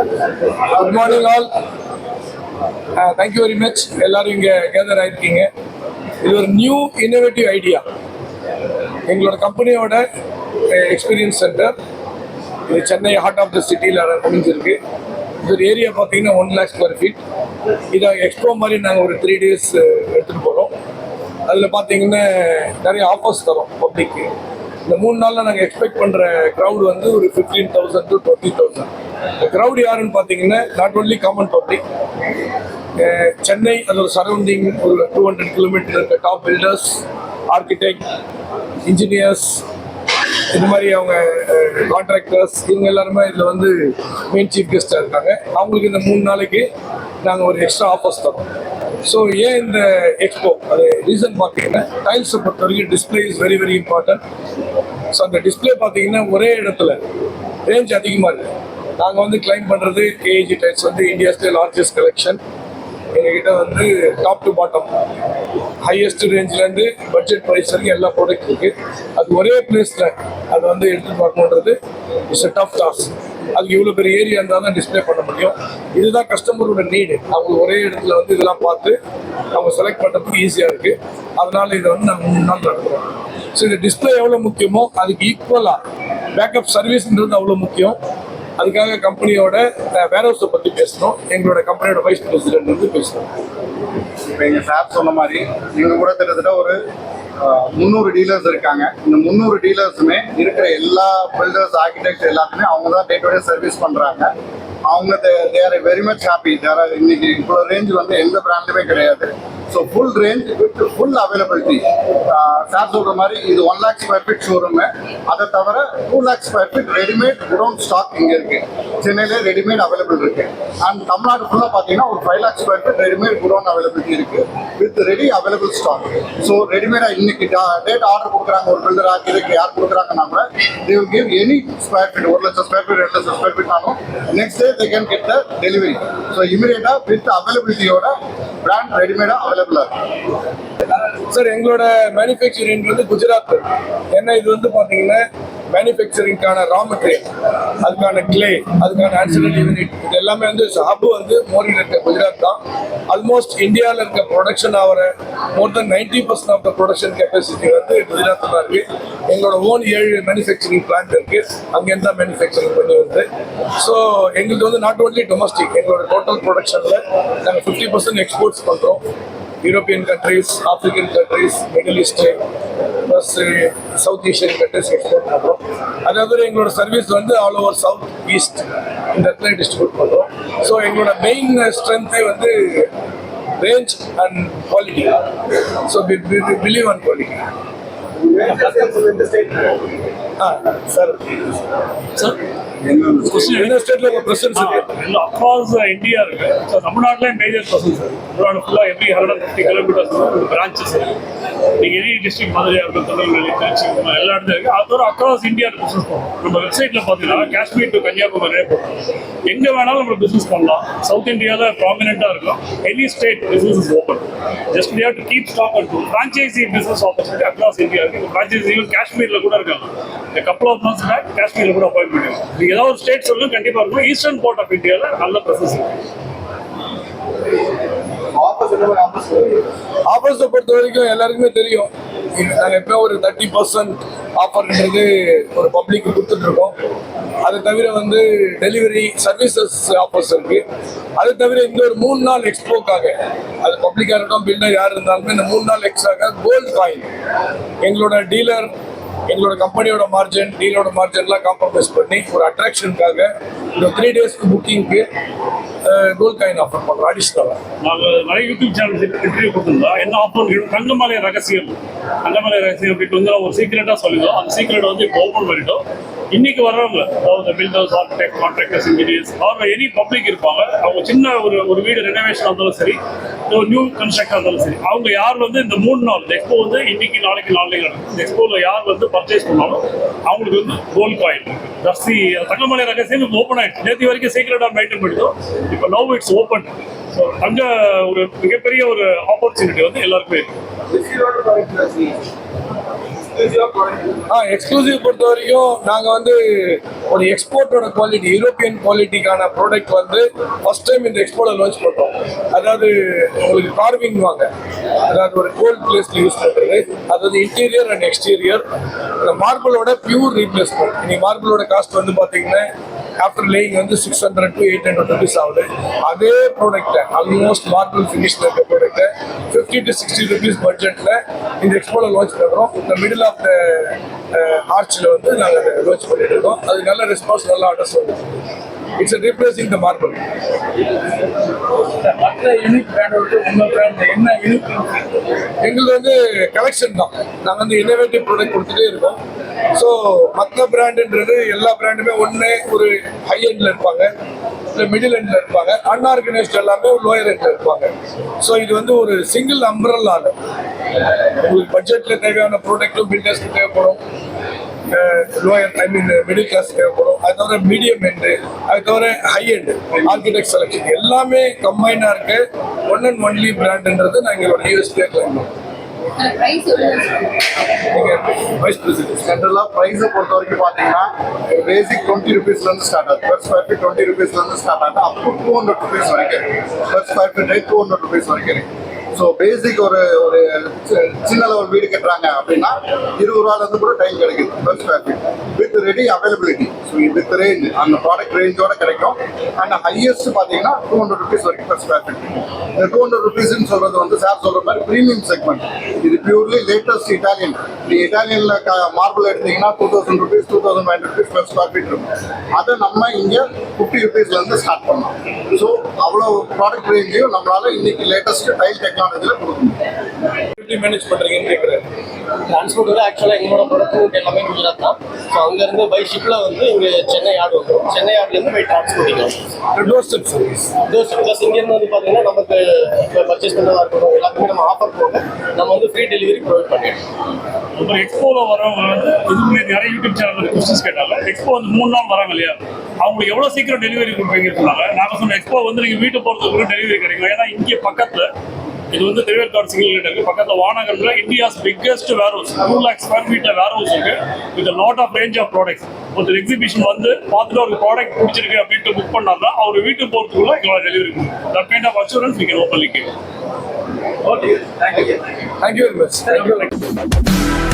Good morning all thank you very much எல்லாரும் இங்கே gather ஆயிருக்கீங்க. இது ஒரு நியூ இன்னோவேட்டிவ் ஐடியா எங்களோட கம்பெனியோட எக்ஸ்பீரியன்ஸ் சென்டர் இது சென்னை ஹார்ட் ஆஃப் த சிட்டியில் அமைஞ்சிருக்கு. இது ஒரு ஏரியா பார்த்தீங்கன்னா ஒன் லேக் ஸ்கொயர் ஃபீட் இதை எக்ஸ்போ மாதிரி நாங்கள் ஒரு த்ரீ டேஸ் uh, எடுத்துகிட்டு போகிறோம் அதில் பார்த்தீங்கன்னா நிறைய ஆஃபர்ஸ் தரோம் பப்ளிக்கு இந்த மூணு நாளில் நாங்கள் எக்ஸ்பெக்ட் பண்ணுற க்ரௌட் வந்து ஒரு fifteen thousand to twenty thousand இந்த க்ரௌட் யாருன்னு பார்த்தீங்கன்னா not only common public Chennai அதோட சரௌண்டிங் ஒரு டூ ஹண்ட்ரட் கிலோமீட்டர் இருக்க டாப் பில்டர்ஸ் ஆர்கிடெக்ட் இன்ஜினியர்ஸ் இந்த மாதிரி அவங்க கான்ட்ராக்டர்ஸ் இவங்க எல்லாருமே இதில் வந்து மெயின் சீஃப் கெஸ்ட்டாக இருக்காங்க. அவங்களுக்கு இந்த மூணு நாளைக்கு நாங்கள் ஒரு எக்ஸ்ட்ரா ஆஃபர்ஸ் தரோம் ஸோ ஏன் இந்த எக்ஸ்போ அது ரீசன் பார்த்தீங்கன்னா டைல்ஸை பொறுத்த வரைக்கும் display is very very important so அந்த டிஸ்பிளே பார்த்தீங்கன்னா ஒரே இடத்துல ரேஞ்ச் அதிகமாக இருக்குது நாங்கள் வந்து கிளைம் பண்ணுறது கேஜி டைல்ஸ் வந்து இந்தியாஸ்லேயே லார்ஜஸ்ட் கலெக்ஷன் எங்ககிட்ட வந்து டாப் டு பாட்டம் ஹையஸ்ட் ரேஞ்சிலேருந்து பட்ஜெட் ப்ரைஸ் வரைக்கும் எல்லா ப்ராடக்ட் இருக்குது அது ஒரே பிளேஸில் அதை வந்து எடுத்து பார்க்கணுன்றது இட்ஸ் அ டஃப் டாஸ்க் அதுக்கு இவ்வளோ பெரிய ஏரியா இருந்தால் தான் டிஸ்ப்ளே பண்ண முடியும். இதுதான் கஸ்டமரோட நீடு அவங்க ஒரே இடத்துல வந்து இதெல்லாம் பார்த்து அவங்க செலக்ட் பண்ணுறதுக்கு ஈஸியாக இருக்குது அதனால் இதை வந்து நாங்கள் மூணு நாள் நடத்துகிறோம் ஸோ இந்த டிஸ்ப்ளே எவ்வளோ முக்கியமோ அதுக்கு ஈக்குவலாக பேக்கப் சர்வீஸ்ன்றது அவ்வளோ முக்கியம். அதுக்காக கம்பெனியோட வேர் ஹவுஸை பற்றி பேசணும். எங்களோட கம்பெனியோட வைஸ் பிரசிடென்ட் வந்து பேசணும். இப்போ எங்கள் சார் சொன்ன மாதிரி நீங்கள் கூட கிட்டத்தட்ட ஒரு முந்நூறு டீலர்ஸ் இருக்காங்க. இந்த முந்நூறு டீலர்ஸுமே இருக்கிற எல்லா பில்டர்ஸ் ஆர்கிடெக்ட் எல்லாத்துமே அவங்க தான் டே டு டே சர்வீஸ் பண்ணுறாங்க அவங்க they are very much happy there இன்னைக்கு இவ்வளோ ரேஞ்ச் வந்து எந்த பிராண்டுமே கிடையாது. So full range with full availability sir சொல்கிற மாதிரி இது one lakh square feet showroom அதை தவிர two lakh square feet readymade godown stock இங்கே இருக்குது சென்னையிலே ரெடிமேட் அவைலபிள் இருக்குது அண்ட் தமிழ்நாடு ஃபுல்லாக பார்த்தீங்கன்னா ஒரு five lakh square feet readymade godown availability இருக்குது with ready available stock so ரெடிமேடாக இன்னைக்கு டேட் ஆர்டர் கொடுக்குறாங்க ஒரு பில்டர் ஆக்கிருக்கு யார் கொடுக்குறாங்கன்னா கூட they will give any square feet ஒரு லட்சம் ஸ்கொயர் ஃபீட் ரெண்டு லட்சம் ஸ்கொயர் ஃபீட்னாலும் next day they can get the delivery so இமீடியட்டா வித் அவைலபிலிட்டியோட பிராண்ட் ரெடிமேடா அவைலபிளா இருக்கு. சார் எங்களோட மேனுஃபேக்சரிங் வந்து குஜராத். ஏன்னா இது வந்து பாத்தீங்கன்னா மேனுஃபேக்சரிங்கான ரா மெட்டீரியல் அதுக்கான கிளே அதுக்கான ஆன்சிலரி யூனிட் இது எல்லாமே வந்து ஹப் வந்து மோரியில் இருக்க குஜராத் தான். ஆல்மோஸ்ட் இந்தியாவில் இருக்க ப்ரொடக்ஷன் ஆகிற more than ninety percent of the production capacity வந்து குஜராத்தில் தான் இருக்குது எங்களோட ஓன் ஏழு மேனுஃபேக்சரிங் பிளான்ட் இருக்குது அங்கேருந்து தான் மேனுஃபேக்சரிங் பண்ணி வருது. ஸோ எங்களுக்கு வந்து நாட் ஓன்லி டொமஸ்டிக் எங்களோட டோட்டல் ப்ரொடக்ஷனில் நாங்கள் ஃபிஃப்டி பர்சன்ட் எக்ஸ்போர்ட்ஸ் பண்ணுறோம் European countries African countries middle east south Asian countries export பண்ணுறோம் அதாவது எங்களோட சர்வீஸ் வந்து ஆல் ஓவர் சவுத் ஈஸ்ட் இந்த இடத்துல டிஸ்ட்ரிபியூட் பண்ணுறோம் ஸோ எங்களோட மெயின் ஸ்ட்ரென்த்தே வந்து range and quality so believe and quality sir. Sir என்ன உங்கள் ப்ரெசன்ஸ் அக்ராஸ் இந்தியா இருக்கு. ஸோ தமிழ்நாட்டிலே மேஜர் பர்சன்ஸ் தமிழ்நாடு ஃபுல்லாக every hundred fifty kilometres branches நீங்கள் எனி டிஸ்ட்ரிக்ட் மதுரையாக இருக்கும் திருநெல்வேலி திருச்சி எல்லா இடத்துல இருக்குது அது தவிர அக்ராஸ் இந்தியா பிஸ்னஸ் பண்ணுறோம் நம்ம வெப்சைட்டில் பார்த்தீங்கன்னா காஷ்மீர் டு கன்னியாகுமரியே போகிறோம் எங்கே வேணாலும் நம்ம பிஸ்னஸ் பண்ணலாம். சவுத் இந்தியாவில் ப்ராமினெண்ட்டாக இருக்கும். Any state business is open just have to keep stock and franchisee business opportunity across India இருக்குது ஃப்ரான்ச்சைசி காஷ்மீரில் கூட இருக்காங்க. இந்த கப்பல் ஆஃப் மந்த்ஸ் பேக் காஷ்மீரில் கூட அப்பாயின்ட் பண்ணிருக்கோம் நீங்கள் ஏதாவது ஒரு ஸ்டேட் சொல்லுங்க கண்டிப்பாக இருக்கும். ஈஸ்டர்ன் பார்ட் ஆஃப் இந்தியாவில் நல்ல இருக்கு. ஆஃபர்ஸை பொறுத்த வரைக்கும் எல்லாருக்குமே தெரியும். நாங்கள் எப்போ ஒரு தேர்ட்டி பர்சன்ட் ஆஃபர்ன்றது ஒரு பப்ளிக்கு கொடுத்துட்ருக்கோம். அதை தவிர வந்து டெலிவரி சர்வீசஸ் ஆஃபர்ஸ் இருக்கு. அதை தவிர இந்த ஒரு மூணு நாள் எக்ஸ்போக்காக அது பப்ளிக்காக இருக்கட்டும் பில்டர் யார் இருந்தாலுமே இந்த மூணு நாள் எக்ஸ்ட்ராக கோல்டு காயின் எங்களோட டீலர் எங்களோட கம்பெனியோட மார்ஜின் டீலோட மார்ஜின்லாம் காம்ப்ரமைஸ் பண்ணி ஒரு அட்ராக்ஷனுக்காக இந்த த்ரீ டேஸ்க்கு புக்கிங்க்கு கோல் காயின் ஆஃபர் பண்ணுறோம் அடிஷ்னலாக நாங்கள் நிறைய யூடியூப் சேனல்ஸ் இன்டர்வியூ கொடுத்துருந்தோம். என்ன ஆஃபர் தங்கமலை ரகசியம். தங்கமலை ரகசியம் அப்படின்ட்டு வந்து ஒரு சீக்ரெட்டாக சொல்லிடுவோம் அந்த சீக்ரெட் வந்து இப்போ ஓப்பன் பண்ணிட்டோம். இன்னைக்கு வர்றவங்க அதாவது பில்டர்ஸ் ஆர்கிடெக்ட் கான்ட்ராக்டர்ஸ் இன்ஜினியர்ஸ் அவங்க எனி பப்ளிக் இருப்பாங்க அவங்க சின்ன ஒரு ஒரு வீடு ரெனோவேஷன் இருந்தாலும் சரி ஒரு நியூ கன்ஸ்ட்ரக்ஷன் இருந்தாலும் சரி அவங்க யார் வந்து இந்த மூணு நாள் இந்த எக்ஸ்போ வந்து இன்னைக்கு நாளைக்கு நாளைக்கு நடக்கும். இந்த எக்ஸ்போவில் யார் வந்து பர்ச்சேஸ் பண்ணாலும் அவங்களுக்கு வந்து கோல்ட் காயின் ஜஸ்தி தங்கமலை ரகசியம் ஓப்பன் ஆகிட்டு நேற்று வரைக்கும் சீக்கிரட்டாக மெயின்டைன் பண்ணிட்டோம். இப்போ நவ் இட்ஸ் ஓப்பன் ஸோ அங்கே ஒரு மிகப்பெரிய ஒரு ஆப்பர்ச்சுனிட்டி வந்து எல்லாருக்குமே இருக்கு. ஆ எக்ஸ்க்ளூசிவ் பொறுத்த வரைக்கும் நாங்கள் வந்து ஒரு எக்ஸ்போர்ட்டோட குவாலிட்டி யூரோப்பியன் குவாலிட்டிக்கான ப்ராடக்ட் வந்து ஃபர்ஸ்ட் டைம் இந்த எக்ஸ்போர்ட்டில் லான்ச் பண்ணுறோம் அதாவது உங்களுக்கு கார்விங் வாங்க. அதாவது ஒரு கோல்ட் பிளேஸில் யூஸ் பண்ணுறது அதாவது இன்டீரியர் அண்ட் எக்ஸ்டீரியர் அந்த மார்பிளோட பியூர் ரீப்ளேஸ்மெண்ட் இன்னைக்கு மார்பிளோட காஸ்ட் வந்து பார்த்தீங்கன்னா ஆஃப்டர் லேயிங் வந்து six hundred to eight hundred rupees ஆகுது. அதே ப்ராடக்ட்டை ஆல்மோஸ்ட் மார்பிள் ஃபினிஷில் இருக்க ப்ராடக்ட்டை ஃபிஃப்டி டு சிக்ஸ்டி ருபீஸ் பட்ஜெட்டில் இந்த எக்ஸ்போவில் லான்ச் பண்ணுறோம் இந்த மிடில் ஆஃப் த ஆர்ச்சில் வந்து நாங்கள் லான்ச் பண்ணிட்டு இருக்கோம். அது நல்ல ரெஸ்பான்ஸ் நல்ல ஆர்டர்ஸ் வந்து இட்ஸ் ரீப்ளேசிங் த மார்பிள் மற்ற யூனிக் பிராண்டோட உங்க பிராண்ட் என்ன யூனிக் எங்களுக்கு வந்து கலெக்ஷன் தான். நாங்கள் வந்து இன்னோவேட்டிவ் ப்ராடக்ட் கொடுத்துட்டே இருக்கோம். ஸோ மற்ற பிராண்டுன்றது எல்லா பிராண்டுமே ஒன்று ஒரு ஹை எண்டில் இருப்பாங்க. இல்லை மிடில் எண்டில் இருப்பாங்க. அன்ஆர்கனைஸ்ட் எல்லாமே லோயர் எண்டில் இருப்பாங்க. ஸோ இது வந்து ஒரு சிங்கிள் அம்ப்ரல்லால உங்களுக்கு பட்ஜெட்டில் தேவையான ப்ராடக்ட்டும் பில்டர்ஸ்க்கு தேவைப்படும். Lower I mean middle class தேவைப்படும். அது தவிர மீடியம் எண்டு அது தவிர ஹை எண்டு ஆர்கிடெக்ட் செலெக்ஷன் எல்லாமே கம்பைனாக இருக்கு. ஒன் அண்ட் ஒன்லி பிராண்டுன்றது நான் எங்களோட யூஎஸ்பே கிளைம் பிரசிடென்ட் ஜென்ரலாக ப்ரைஸை பொறுத்த வரைக்கும் பார்த்தீங்கன்னா பேசிக் டுவெண்ட்டி ருபீஸ்லேருந்து ஸ்டார்ட் ஆகுது. பெர் ஸ்கொயர் ஃபீட் டுவெண்ட்டி ருபீஸ்லேருந்து ஸ்டார்ட் ஆகுது. அப் டு ஹண்ட்ரட் ருபீஸ் வரைக்கும். Per square feet two hundred rupees வரைக்கும் ஸோ பேசிக் ஒரு ஒரு சின்ன லெவல் வீடு கட்டுறாங்க அப்படின்னா இருபது ரூபாலேருந்து கூட டைம் கிடைக்குது per square feet with ready availability so with range அந்த ப்ராடக்ட் ரேஞ்சோட கிடைக்கும். அண்ட் ஹையஸ்ட் பார்த்தீங்கன்னா டூ ஹண்ட்ரட் ருபீஸ் வரைக்கும் பெர் ஸ்கொயர் ஃபீட் இந்த டூ ஹண்ட்ரட் ருபீஸ்னு சொல்கிறது வந்து சார் சொல்கிற மாதிரி ப்ரீமியம் செக்மெண்ட் இது பியூர்லி லேட்டஸ்ட் இட்டாலியன் நீ இட்டாலியனில் க மார்பிள் எடுத்தீங்கன்னா two thousand rupees two thousand five rupees per square feet இருக்கும். அதை நம்ம இங்கே ஃபிஃப்டி ருபீஸ்லேருந்து ஸ்டார்ட் பண்ணலாம். ஸோ அவ்வளோ ப்ராடக்ட் ரேஞ்சையும் நம்மளால இன்னைக்கு லேட்டஸ்ட் டைல் டெக்னாலஜி மேனேஜ் பண்ணுறீங்கன்னு கேட்குறேன் டிரான்ஸ்போர்ட் வந்து ஆக்சுவலாக எங்களோட ப்ராடக்ட் எல்லாமே குஜராத் தான். ஸோ அங்கேருந்து பை ஷிப்பில் வந்து இங்கே சென்னை ஆடு வந்துடும் Chennai ஆட்லேருந்து by transporting door step service those plus இங்கேருந்து வந்து பார்த்தீங்கன்னா நமக்கு இப்போ பர்ச்சேஸ் பண்ணுறதா இருக்கட்டும் எல்லாத்துக்குமே நம்ம ஆஃபர் போக நம்ம வந்து ஃப்ரீ டெலிவரி ப்ரொவைட் பண்ணிடுறோம். இப்போ எக்ஸ்போல வரவங்க வந்து இதுக்கு நிறைய யூடியூப் சேனல் கொஸ்டின்ஸ் கேட்டாங்க. எக்ஸ்போ வந்து மூணு நாள் வராங்க இல்லையா? அவங்களுக்கு எவ்வளோ சீக்கிரம் டெலிவரி கொடுப்பீங்க சொன்னாங்க நாங்கள் சொன்ன எக்ஸ்போ வந்து நீங்கள் வீட்டு போகிறதுக்கு டெலிவரி கிடைக்கும். ஏன்னா இங்கே பக்கத்தில் இது வந்து திருவேற்காடு சிங்கிள் இருக்கு. பக்கத்தில் வானகரில் India's biggest warehouse two lakh square ஃபீட்டில் வேர் ஹவுஸ் இருக்கு with lot of range of products ஒரு எக்ஸிபிஷன் வந்து பார்த்துட்டு ஒரு ப்ராடக்ட் பிடிச்சிருக்கு அப்படின்ட்டு புக் பண்ணாருன்னா அவர் வீட்டுக்கு போகிறதுக்குள்ள எங்களோட டெலிவரி கொடுக்கும். That kind of assurance we can openly came okay thank you thank you very much thank you